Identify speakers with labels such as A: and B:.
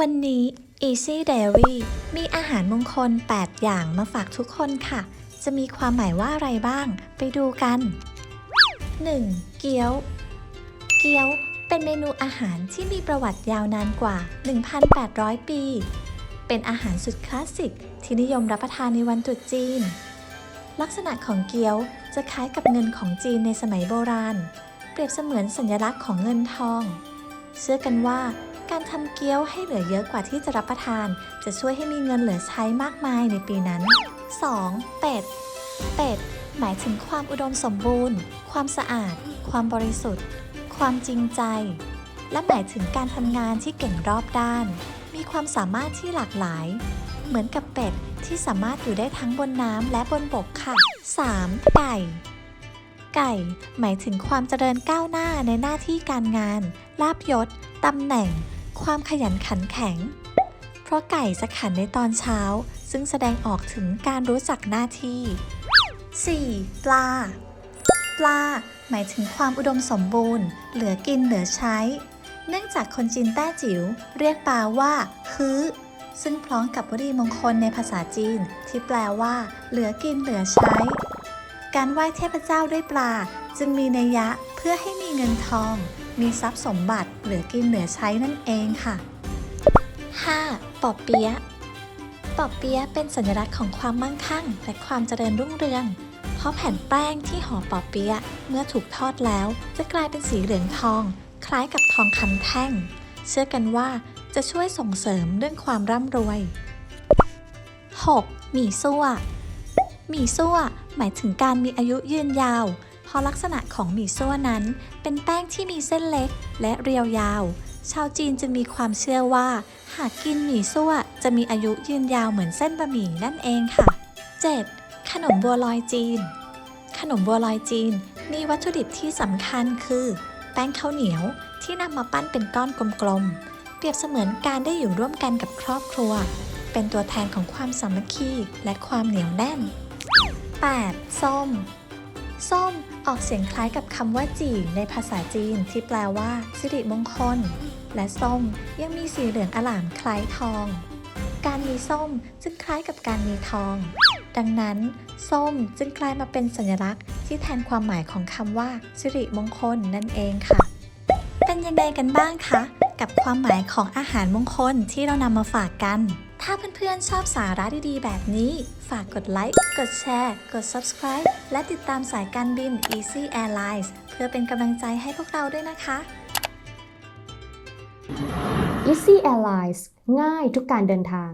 A: วันนี้ Easy Dairy มีอาหารมงคล 8 อย่างมาฝากทุกคนค่ะ จะมีความหมายว่าอะไรบ้าง ไปดูกัน 1. เกี๊ยว เกี๊ยวเป็นเมนูอาหารที่มีประวัติยาวนานกว่า 1,800 ปี เป็นอาหารสุดคลาสสิกที่นิยมรับประทานในวันตรุษจีน ลักษณะของเกี๊ยวจะคล้ายกับเงินของจีนในสมัยโบราณ เปรียบเสมือนสัญลักษณ์ของเงินทอง เชื่อกันว่าการทำเกี๊ยวให้เหลือเยอะกว่าที่จะรับประทาน จะช่วยให้มีเงินเหลือใช้มากมายในปีนั้น 2. เป็ด เป็ด หมายถึงความอุดมสมบูรณ์ ความสะอาด ความบริสุทธิ์ ความจริงใจ และหมายถึงการทำงานที่เก่งรอบด้าน มีความสามารถที่หลากหลาย เหมือนกับเป็ดที่สามารถอยู่ได้ทั้งบนน้ำและบนบกค่ะ 3. ไก่ ไก่ หมายถึงความเจริญก้าวหน้าในหน้าที่การงาน ลาบยศตำแหน่ง ความขยันขันแข็ง เพราะไก่จะขันในตอนเช้า ซึ่งแสดงออกถึงการรู้จักหน้าที่ 4. ปลา ปลา หมายถึงความอุดมสมบูรณ์ เหลือกินเหลือใช้ เนื่องจากคนจีนแต้จิ๋วเรียกปลาว่าฮื้อซึ่งพร้อมกับวลีมงคลในภาษาจีน ที่แปลว่า เหลือกินเหลือใช้ การไหว้เทพเจ้าด้วยปลา จึงมีนัยยะเพื่อให้มีเงินทอง มีทรัพย์สมบัติเหลือกินเหลือใช้นั่นเองค่ะ 5. ปอบเปี๊ยะปอบเปี๊ยะเป็นสัญลักษณ์ของความมั่งคั่ง และความเจริญรุ่งเรือง เพราะแผ่นแป้งที่ห่อปอบเปี๊ยะเมื่อถูกทอดแล้ว จะกลายเป็นสีเหลืองทอง คล้ายกับทองคำแท่ง เชื่อกันว่าจะช่วยส่งเสริมเรื่องความร่ำรวย 6. หมี่ซั่ว มี่ซั่วหมายถึงการมีอายุยืนยาว เพราะลักษณะของหมี่ซั่วนั้น เป็นแป้งที่มีเส้นเล็กและเรียวยาว ชาวจีนจึงมีความเชื่อว่า หากกินหมี่ซั่วจะมีอายุยืนยาวเหมือนเส้นบะหมี่นั่นเองค่ะ 7. ขนมบัวลอยจีน ขนมบัวลอยจีน มีวัตถุดิบที่สำคัญคือ แป้งข้าวเหนียวที่นำมาปั้นเป็นก้อนกลมๆ เปรียบเสมือนการได้อยู่ร่วมกันกับครอบครัว เป็นตัวแทนของความสามัคคีและความเหนียวแน่น 8. ส้ม ส้มออกเสียงคล้ายกับคำว่าจีในภาษาจีนที่แปลว่า สิริมงคล และส้มยังมีสีเหลืองอล่ามคล้ายทอง การมีส้มจึงคล้ายกับการมีทอง ดังนั้น ส้มจึงกลายมาเป็นสัญลักษณ์ที่แทนความหมายของคำว่า สิริมงคลนั่นเองค่ะ เป็นยังไงกันบ้างคะ กับความหมายของอาหารมงคลที่เรานำมาฝากกัน ถ้าเพื่อนๆชอบสาระดีๆ แบบนี้ ฝากกดไลค์ กดแชร์ กด subscribe และติดตามสายการบิน Easy Airlines เพื่อเป็นกำลังใจให้พวกเราด้วยนะคะ
B: Easy Airlines ง่ายทุกการเดินทาง